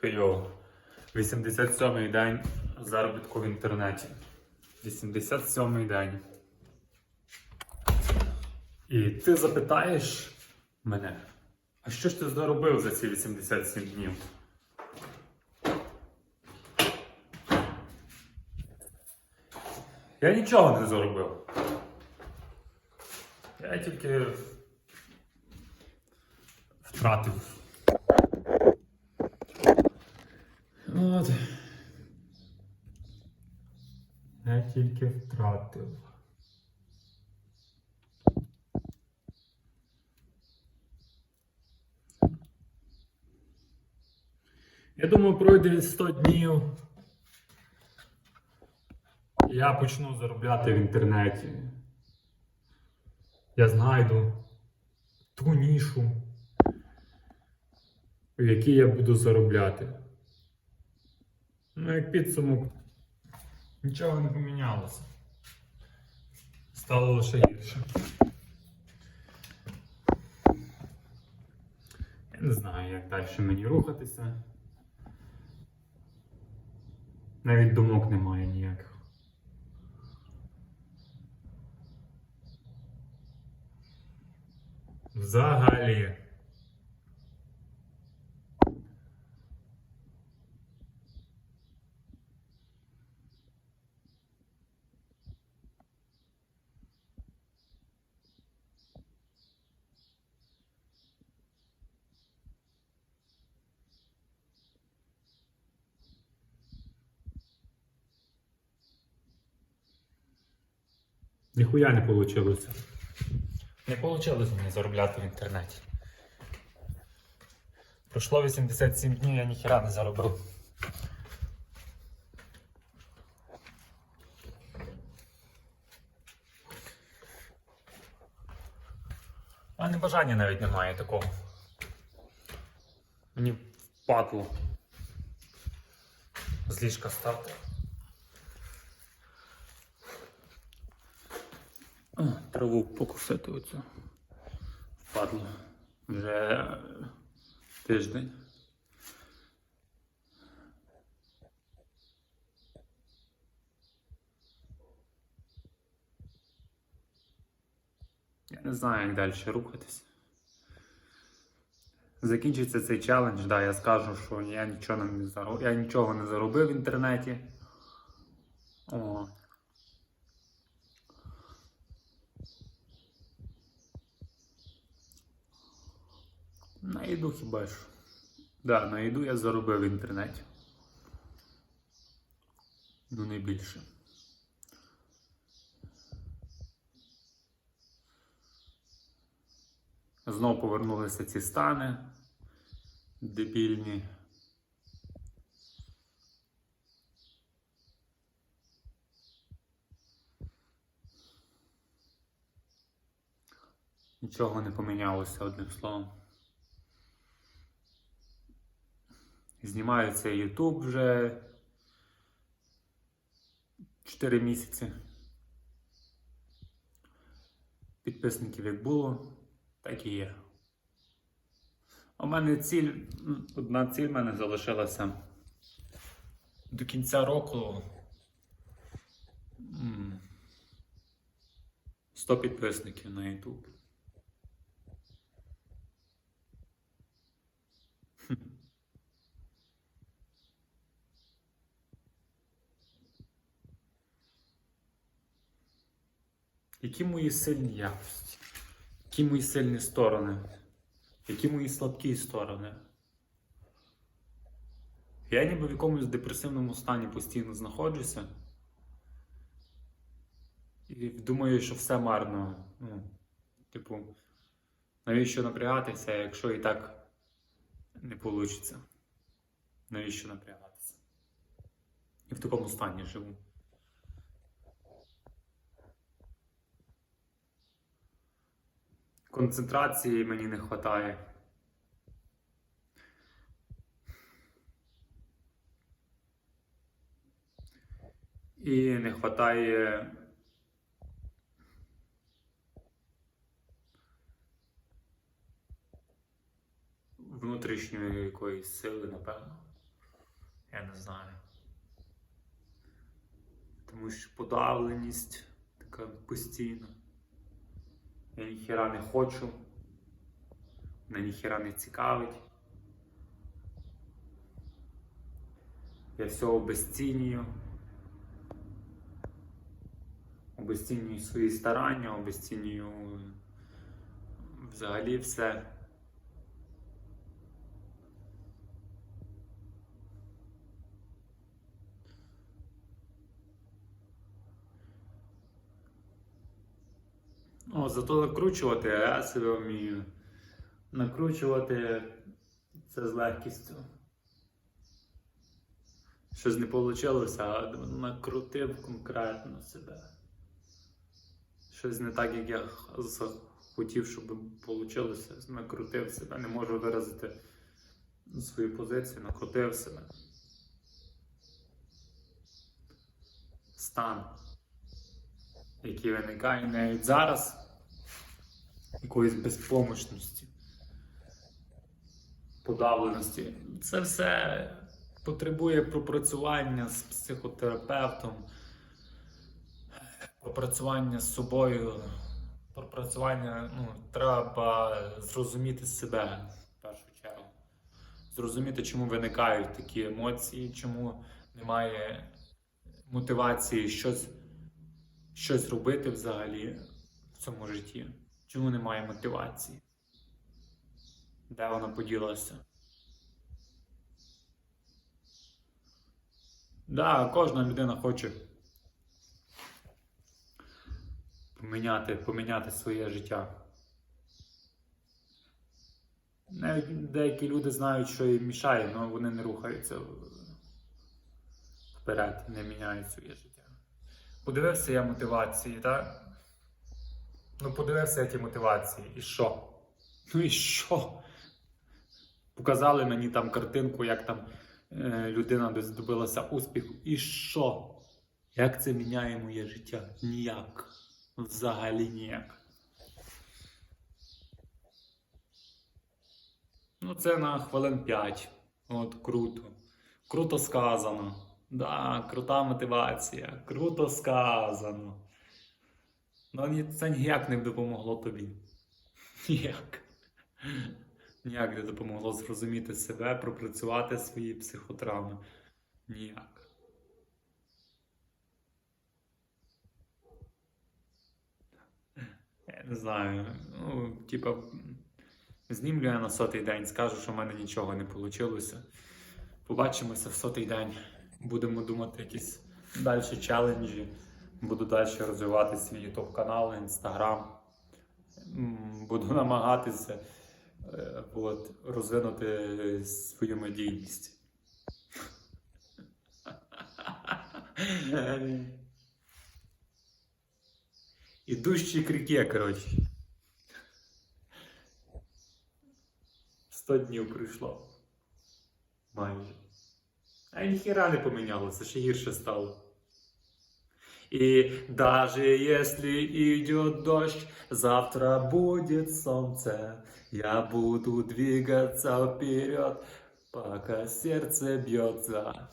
Хейо. 87-й день заробітку в інтернеті. 87-й день. І ти запитаєш мене, а що ж ти заробив за ці 87 днів? Я нічого не заробив. Я тільки втратив. От. Я тільки втратив. Я думаю, пройде 100 днів. Я почну заробляти в інтернеті. Я знайду ту нішу, в якій я буду заробляти. Ну, як підсумок, нічого не помінялося. Стало лише гірше. Я не знаю, як далі мені рухатися. Навіть думок немає ніяких. Взагалі. Ніхуя не вийшло. Не вийшло мені заробляти в інтернеті. Пройшло 87 днів, я ніхіра не заробив. У мене бажання навіть немає такого. Мені впадло з ліжка стати. Траву покусити оцю. Впадло. Вже тиждень. Я не знаю, як далі рухатись. Закінчиться цей челендж, да, я скажу, що я нічого не зароб... я нічого не заробив в інтернеті. О. На їду хіба що. Да, на їду я заробив в інтернеті. Ну не більше. Знову повернулися ці стани дебільні. Нічого не помінялося одним словом. Знімаю цей YouTube вже 4 місяці. Підписників як було, так і є. У мене ціль, одна ціль в мене залишилася до кінця року. 100 підписників на YouTube. Які мої сильні якості? Які мої сильні сторони? Які мої слабкі сторони? Я ніби в якомусь депресивному стані постійно знаходжуся. І думаю, що все марно. Ну, типу, навіщо напрягатися, якщо і так не вийде? Навіщо напрягатися? І в такому стані живу. Концентрації мені не вистачає. І не вистачає внутрішньої якоїсь сили, напевно. Я не знаю. Тому що подавленість така постійна. Я ніхіра не хочу. Мене ніхіра не цікавить. Я все обесцінюю. Обесцінюю свої старання, обесцінюю взагалі все. О, зато накручувати я себе вмію. Накручувати це з легкістю. Щось не вийшло, а накрутив конкретно себе. Щось не так, як я хотів, щоб вийшло. Накрутив себе. Не можу виразити свою позицію, накрутив себе. Стан, який виникає навіть зараз, якоїсь безпомощності, подавленості. Це все потребує пропрацювання з психотерапевтом, пропрацювання з собою, пропрацювання, ну, треба зрозуміти себе в першу чергу. Зрозуміти, чому виникають такі емоції, чому немає мотивації щось, щось робити взагалі в цьому житті. Чому немає мотивації? Де вона поділася? Да, кожна людина хоче поміняти, поміняти своє життя. Навіть деякі люди знають, що їм мішає, але вони не рухаються вперед, не міняють своє життя. Подивився я мотивації, так? Ну, подивився ті мотивації. І що? Ну і що? Показали мені там картинку, як там е, людина десь добилася успіху. І що? Як це міняє моє життя? Ніяк. Взагалі ніяк. Ну, це на хвилин 5. От круто. Круто сказано. Да, крута мотивація. Круто сказано. Ну, це ніяк не допомогло тобі. Ніяк. Ніяк не допомогло зрозуміти себе, пропрацювати свої психотравми. Ніяк. Я не знаю. Ну, типа, знімлю я на сотий день, скажу, що в мене нічого не вийшло. Побачимося в сотий день. Будемо думати якісь далі челенджі. Буду далі розвивати свій YouTube канал, інстаграм. Буду намагатися е, от, розвинути свою медійність. Ідущі крики, коротше. 100 днів пройшло. Майже. А ніхіра не помінялося, ще гірше стало. И даже если идет дождь, завтра будет солнце. Я буду двигаться вперед, пока сердце бьется.